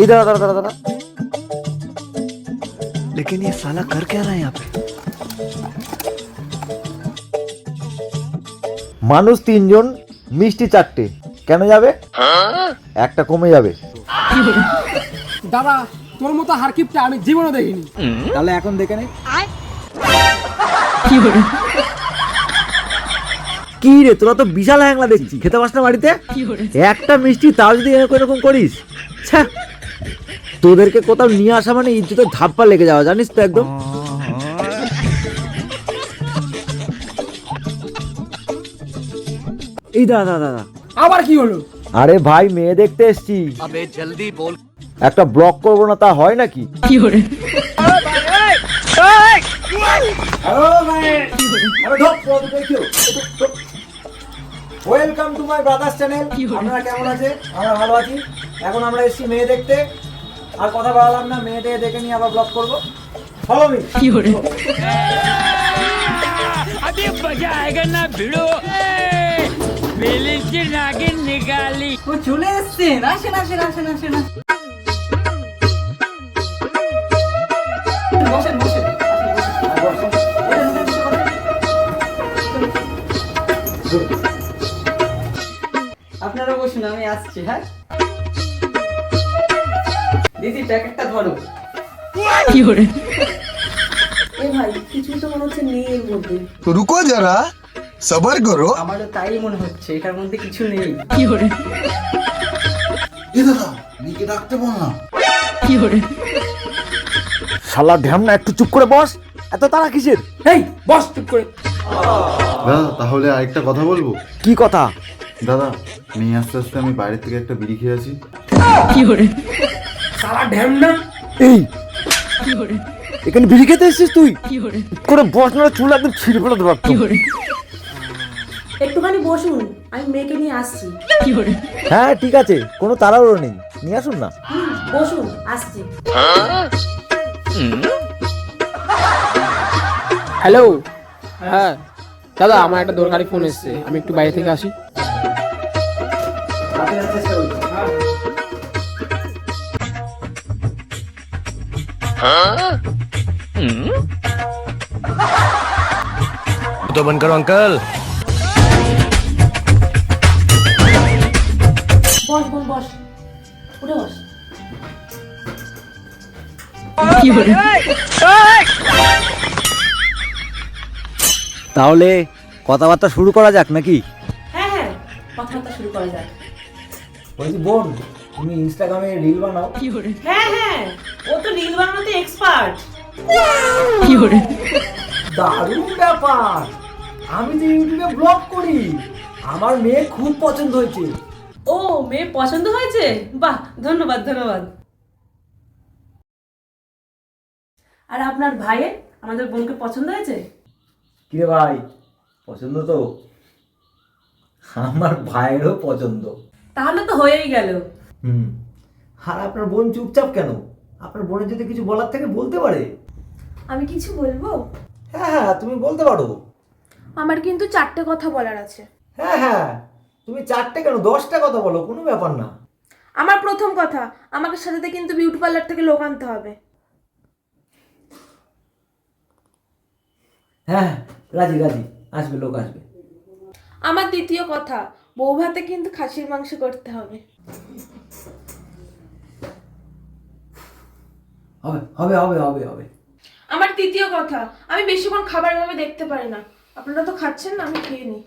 এই দাঁড়া দাঁড়া দাঁড়া দাঁড়া लेकिन ये साला कर क्या रहा है यहाँ पे মানুষ তিনজন মিষ্টি চারটে কেন যাবে একটা কমে যাবে দাদা তোর মতো হারকিপটা আমি জীবনও দেখিনি তাহলে এখন দেখে নে কি রে তোরা তো বিশাল হ্যাংলা দেখছি খেতে পাস না বাড়িতে একটা মিষ্টি তাও যদি এরকম এরকম করিস ছ্যা তোদেরকে কোথাও নিয়ে আসা মানে ইজ্জতের ধাপ্পা লেগে যাওয়া জানিস তো একদম? এই দাদা দাদা আবার কি হলো? আরে ভাই মেয়ে দেখতে এসছি। জলদি বল। একটা ব্লক করব না তা হয় নাকি? Welcome to my brothers channel আপনারা কেমন আছে আমরা ভালো আছি। এখন আমরা এসেছি মেয়ে দেখতে। আর কথা বলালাম না মেয়েটে দেখে নিয়ে আবার ব্লগ করবো ফলো মি अभी मजा आएगा ना भिड़ो बेली की नागिन निकाली ও চলে এসছেন আসেন আসেন আসেন আসেন বসেন বসেন আপনারা বসুন আমি আসছি হ্যাঁ দিদি ধরো। কি এ ভাই কিছু তো মনে হচ্ছে নেই এর মধ্যে। রুকো যারা সবার করো। তাই মনে হচ্ছে এটার মধ্যে কিছু নেই। কি নিকে ডাকতে কি শালা ধ্যান না একটু চুপ করে বস। এত তারা কিসের? এই বস চুপ করে। দাদা তাহলে আরেকটা কথা বলব? কি কথা? দাদা নিয়ে আস্তে আস্তে আমি বাইরে থেকে একটা বিড়ি খেয়ে আছি কি ওরে সারা ঢ্যাম এই এখানে বিড়ি খেতে এসেছিস তুই? করে বস না চুল একদম ছিঁড়ে ফেলে দেবো। একটুখানি বসুন আমি মেয়েকে নিয়ে আসছি। হ্যাঁ ঠিক আছে কোনো তাড়াহুড়ো নেই। নিয়ে আসুন না। বসুন আসছি। হ্যালো হ্যাঁ দাদা আমার একটা দরকারি ফোন এসেছে আমি একটু বাইরে থেকে আসি। तो बंद करो अंकल বস বোন বস উঠে বস তাহলে কথাবার্তা শুরু করা যাক নাকি হ্যাঁ হ্যাঁ কথাবার্তা শুরু করা যাক বলছি বোন তুমি ইনস্টাগ্রামে রিল বানাও। হ্যাঁ হ্যাঁ। ও তো রিল বানাতে এক্সপার্ট কি করে? দারুণ ব্যাপার। আমি তো ইউটিউবে ব্লগ করি আমার মেয়ে খুব পছন্দ হয়েছে। ও মেয়ে পছন্দ হয়েছে? বাহ ধন্যবাদ ধন্যবাদ। আর আপনার ভাইয়ের? আমাদের বোনকে পছন্দ হয়েছে? কিরে ভাই পছন্দ তো? আমার ভাইয়েরও পছন্দ। তাহলে তো হয়েই গেল। হুম। আর আপনার বোন চুপচাপ কেন? আপনার বোনের যদি কিছু বলার থেকে বলতে পারে। আমি কিছু বলব? হ্যাঁ হ্যাঁ তুমি বলতে পারো। আমার কিন্তু চারটে কথা বলার আছে। হ্যাঁ হ্যাঁ তুমি চারটে কেন? দশটা কথা বলো কোনো ব্যাপার না। আমার প্রথম কথা আমাকে সাথে কিন্তু বিউটি পার্লার থেকে লোক আনতে হবে। হ্যাঁ রাজি রাজি আসবে লোক আসবে। আমার দ্বিতীয় কথা বউ ভাতে কিন্তু খাসির মাংস করতে হবে। হবে হবে হবে হবে হবে। আমার তৃতীয় কথা আমি বেশিক্ষণ খাবার এভাবে দেখতে পারি না। আপনারা তো খাচ্ছেন না আমি খেয়ে নিই।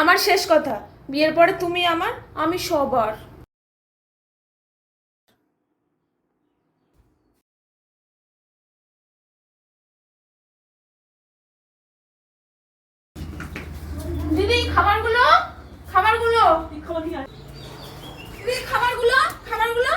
আমার শেষ কথা বিয়ের পরে তুমি আমার আমি সবার। খাবারগুলো? খাবারগুলো? খাবারগুলো খাবারগুলো?